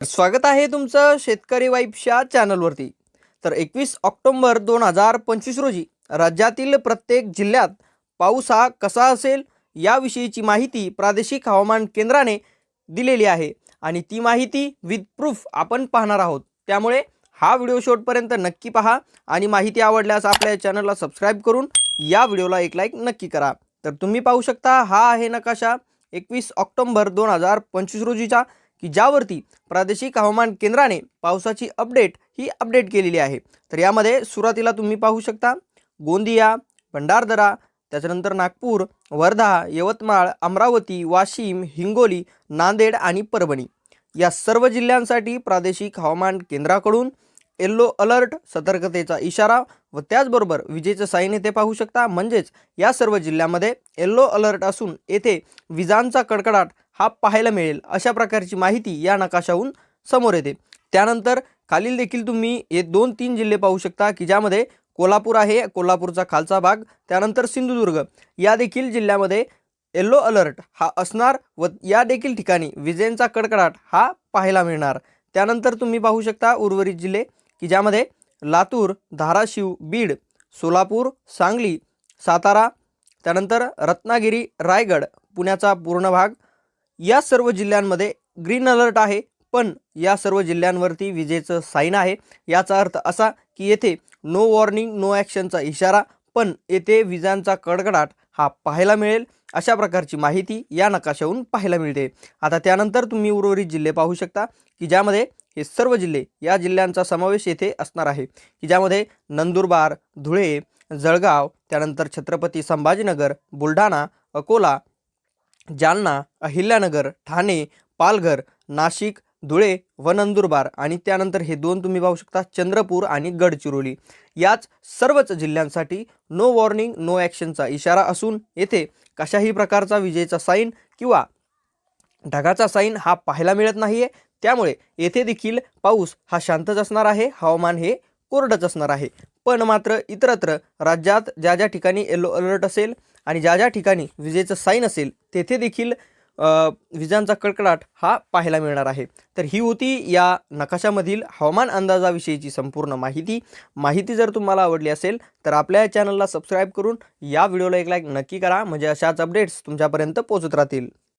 स्वागत आहे तुमचं शेतकरी वाईफच्या चॅनलवरती. तर एकवीस ऑक्टोंबर दोन हजार पंचवीस रोजी राज्यातील प्रत्येक जिल्ह्यात पाऊस हा कसा असेल याविषयीची माहिती प्रादेशिक हवामान केंद्राने दिलेली आहे आणि ती माहिती विथ प्रूफ आपण पाहणार आहोत. त्यामुळे हा व्हिडिओ शेवटपर्यंत नक्की पहा आणि माहिती आवडल्यास आपल्या चॅनलला सबस्क्राईब करून या व्हिडिओला एक लाईक नक्की करा. तर तुम्ही पाहू शकता हा आहे नकाशा एकवीस ऑक्टोंबर दोन हजार पंचवीस रोजीचा की ज्यावरती प्रादेशिक हवामान केंद्राने पावसाची अपडेट ही अपडेट केलेली आहे. तर यामध्ये सुरुवातीला तुम्ही पाहू शकता गोंदिया भंडारदरा त्याच्यानंतर नागपूर वर्धा यवतमाळ अमरावती वाशिम हिंगोली नांदेड आणि परभणी. या सर्व जिल्ह्यांसाठी प्रादेशिक हवामान केंद्राकडून येल्लो अलर्ट सतर्कतेचा इशारा व त्याचबरोबर विजेचं साईन येथे पाहू शकता. म्हणजेच या सर्व जिल्ह्यामध्ये येल्लो अलर्ट असून येथे विजांचा कडकडाट हा पाहायला मिळेल. अशा प्रकारची माहिती या नकाशाहून समोर येते. त्यानंतर खालील देखील तुम्ही हे दोन तीन जिल्हे पाहू शकता की ज्यामध्ये कोल्हापूर आहे कोल्हापूरचा खालचा भाग त्यानंतर सिंधुदुर्ग. या देखील जिल्ह्यामध्ये येल्लो अलर्ट हा असणार व या देखील ठिकाणी विजेंचा कडकडाट हा पाहायला मिळणार. त्यानंतर तुम्ही पाहू शकता उर्वरित जिल्हे की ज्यामध्ये लातूर धाराशिव बीड सोलापूर सांगली सातारा त्यानंतर रत्नागिरी रायगड पुण्याचा पूर्ण भाग या सर्व जिल्ह्यांमध्ये ग्रीन अलर्ट आहे पण या सर्व जिल्ह्यांवरती विजेचं साईन आहे. याचा अर्थ असा की येथे नो वॉर्निंग नो ॲक्शनचा इशारा पण येथे विजांचा कडकडाट हा पाहायला मिळेल. अशा प्रकारची माहिती या नकाशाहून पाहायला मिळते. आता त्यानंतर तुम्ही उर्वरित जिल्हे पाहू शकता की ज्यामध्ये हे सर्व जिल्हे या जिल्ह्यांचा समावेश येथे असणार आहे. की ज्यामध्ये नंदुरबार धुळे जळगाव त्यानंतर छत्रपती संभाजीनगर बुलढाणा अकोला जालना अहिल्यानगर ठाणे पालघर नाशिक धुळे व नंदुरबार आणि त्यानंतर हे दोन तुम्ही पाहू शकता चंद्रपूर आणि गडचिरोली. याच सर्वच जिल्ह्यांसाठी नो वॉर्निंग नो ॲक्शनचा इशारा असून येथे कशाही प्रकारचा विजेचा साईन किंवा ढगाचा साईन हा पाहायला मिळत नाही आहे त्यामुळे येथे देखील पाऊस हा शांतच असणार आहे. हवामान हे कोरडंच असणार आहे. पण मात्र इतरत्र राज्यात ज्या ज्या ठिकाणी येलो अलर्ट असेल आणि ज्या ज्या ठिकाणी विजेचं साईन असेल तेथे देखील विजांचा कडकडाट हा पाहायला मिळणार आहे. तर ही होती या नकाशामधील हवामान अंदाजाविषयीची संपूर्ण माहिती. माहिती जर तुम्हाला आवडली असेल तर आपल्या चॅनलला सबस्क्राईब करून या व्हिडिओला एक लाईक नक्की करा. म्हणजे अशाच अपडेट्स तुमच्यापर्यंत पोहोचत राहतील.